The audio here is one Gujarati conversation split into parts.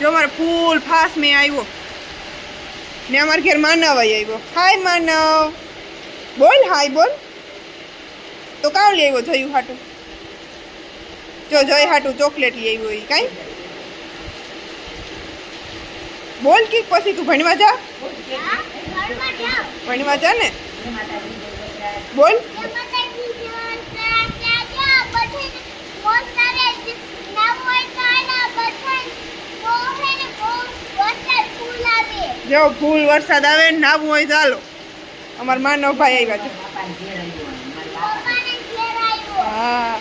જો મારે ફૂલ ફાસ મેં આવ્યો ને અમારા ઘેર માનવ આવ્યો હાય માનવ. બોલ, હાય બોલ. તો કાં લઈ આવ્યો જયું હાટું? જો જય હાટું ચોકલેટ લઈ આવ્યો એ કાંઈ? બોલ કે પછી તું ભણવા જા? ભણવા જા ને? બોલ. જો ફૂલ વરસાદ આવે નાવું હોય ચાલો અમારા માનવ ભાઈ આવ્યા છે. હા.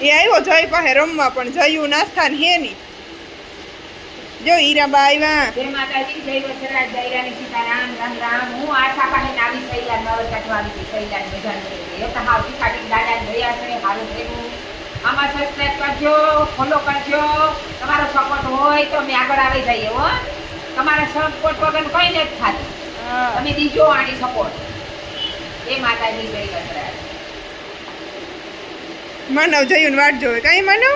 એ આવ્યો જય પાસે રમવા, પણ જયું નાસ્તા ને હે નહીં. જો હીરાબા આવ્યા. હું આશા પાણી નાવી સૈલા નવ કટવાની હતી સૈલા મજાન કરી એ તો હાવ તીખાટી દાદા દયા છે હારું થયું આમાં સબસ્ક્રાઈબ કરજો ફોલો કરજો. તમારો સપોર્ટ હોય તો અમે આગળ આવી જઈએ હો. તમારા સપોર્ટ વગર કોઈ નથી થતું. તમે દીજો આની સપોર્ટ એ માતાજી જય વચરાજ માનવ જયું વાટ જોવે. કઈ માનવ?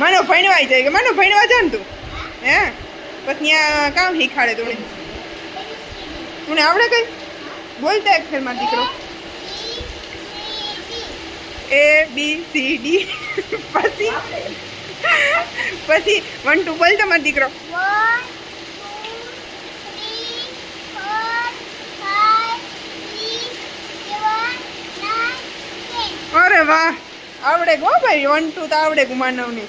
માનવ ભણવા જાય. કે માનવ ભણવા જા ને તું? હે? પછી ત્યાં કામ શીખાડે તું તું આવડે કઈ? બોલતા એક ફેર મારો દીકરો. એ બી સી ડી પછી? પછી? વન ટુ બોલ તમારો દીકરો. અરે વાહ. આવડે ગો ભાઈ. વન ટુ તો આવડે ગુ માનવની.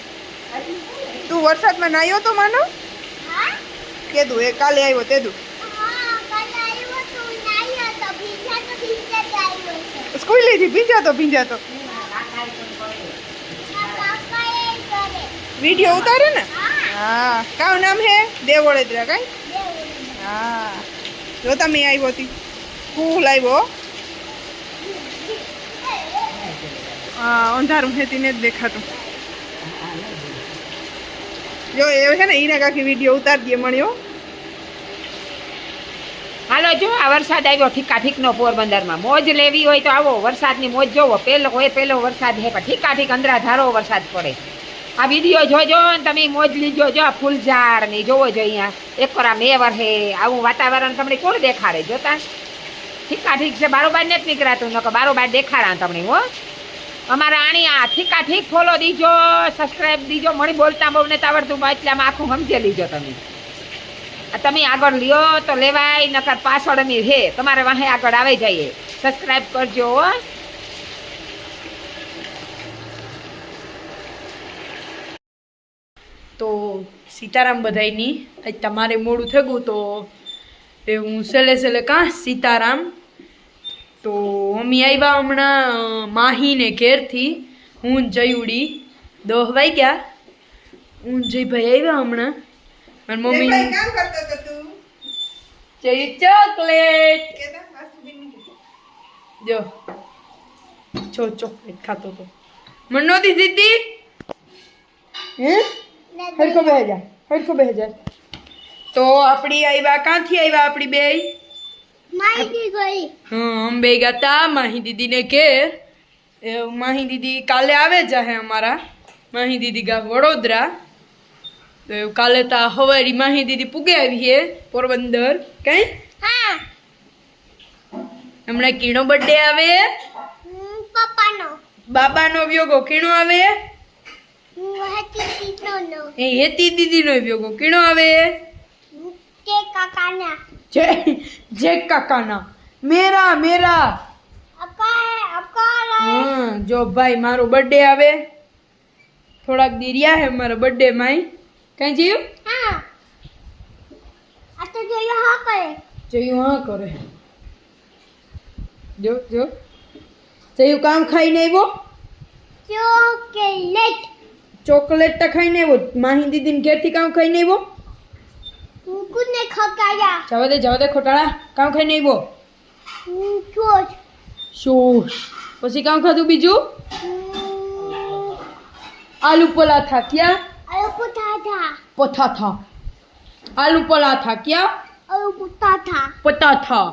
તું વરસાદમાં નાહ્યો તો માનવ કેદું? એ કાલે આવ્યો તેદું. સ્કૂલેથી ભીંજાતો ભીંજાતો. વીડિયો ઉતારે ને? હા. કાવ નામ હે? દેવ કઈ? હા. જો તમે આવ્યો હતી કુલ આવ્યો હા? અંધારું હેતી ને જ દેખાતું. જો એ છે ને એને કાકી વીડિયો ઉતારી દે મળ્યો હાલો જો, આ વરસાદ આવ્યો ઠીકા ઠીકનો પોરબંદરમાં. મોજ લેવી હોય તો આવો, વરસાદની મોજ જોવો. પહેલો હોય પેલો વરસાદ હે, પણ ઠીકા ઠીક અંદરા ધારો વરસાદ પડે. આ વીડિયો જોજો ને તમે મોજ લીજો. જો ફૂલઝાડ ને જોવો જો અહીંયા. એક વાર આ મેવર હે, આવું વાતાવરણ તમને કોણ દેખાડે? જોતા? ઠીકા ઠીક છે બારોબાર નથી નીકળાતું નકો બારોબાર દેખાડા તમને, હો. અમારા આણી આ ઠીકા ઠીક ફોલો દીજો સબસ્ક્રાઈબ દીજો. મળી બોલતા બહુ નથી આવડતું પણ એટલે આમાં આખું સમજે લીજો તમે. તમે આગળ લ્યો તો લેવાય, નકર પાછળની હે. તમારે વાહે આગળ આવી જઈએ. સબસ્ક્રાઈબ કરજો તો સીતારામ બધાયની, આજ તમારે મોડું થયું તો એ હું સેલે સેલે કાં સીતારામ? તો મમ્મી આવ્યા હમણાં માહીને ઘેરથી, હું જયુડી, દહ વાગ્યા. હું જયભાઈ આવ્યા હમણાં. મારી મમ્મી કામ કરતો હતો તું જઈ ચોકલેટ કેતા વાસુબેન જો જો ચોકલેટ ખાતો તો મને નહોતી દીધી હે હરખો બે હજાર હરખો બે હજાર તો આપણી આવ્યા ક્યાંથી આવ્યા આપણી બે હા અંબે ગયા તા માહી દીદીને ઘેર એ માહી દીદી કાલે આવે જ હે અમારા માહી દીદી ગા વડોદરા તો કાલે તા હવારી માહી દીદી પૂગે આવી હે પોરબંદર. કઈ? હમણાં કીણો બર્થડે આવે? પપ્પાનો. બાબાનો વ્યોગો કીણો આવે? હું એ હેતી દીદીનો વ્યોગો કીણો આવે? જે કાકાના. જે જે કાકાના. મેરા મેરા. જો ભાઈ મારો બર્થડે આવે. થોડાક દી રહ્યા હે મારા બર્થડે માં કઈ જીવ હા. આ તો જોયું હા કરે. જોયું હા કરે. જો જો. જોયું કામ ખાઈને આવ્યો? ચોકલેટ. ચોકલેટ તો ખાઈને આવ્યો. માહી દીદીને ઘેરથી કામ ખાઈને આવ્યો? કુકુને કુને ખકાયા જવા દે જવા દે ખોટાળા. કામ ખાઈને આવ્યો? ચોચ શું પછી કામ ખાધું બીજું? આલુ પરાઠા ક્યાં પરાઠા પથાથા. આલુ પરાઠા ક્યાં? આલુ પતાથા પતાથા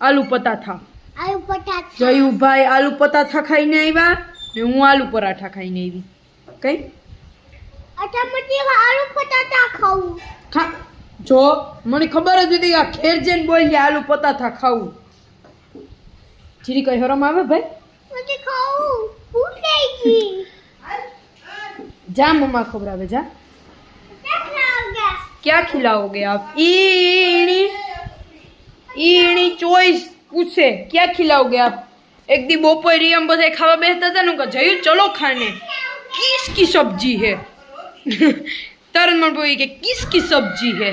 આલુ પતાથા આલુ પતાથા જયુભાઈ આલુ પતાથા ખાઈને આવ્યા ને હું આલુ પરાઠા ખાઈને આવી. કઈ? અચ્છા મને આલુ પતાથા ખાવું. ખા જો મને ખબર જ હતી આ ખેર જઈને બોલી આલુ પતાથા ખાવું. જીરી કઈ હરમ આવે ભાઈ? મને ખાવું ભૂખ લાગી જા મમ્મા ખબર આવે જા. क्या खिलाओगे आप ईणी ईणी ચોઈસ પૂછે क्या खिलाओगे आप એક દી બપોરે એમ બધા ખાવા બેસતા હતા ને કે જયું ચલો ખાને किसकी सब्जी है तरन मन बोली कि किसकी सब्जी है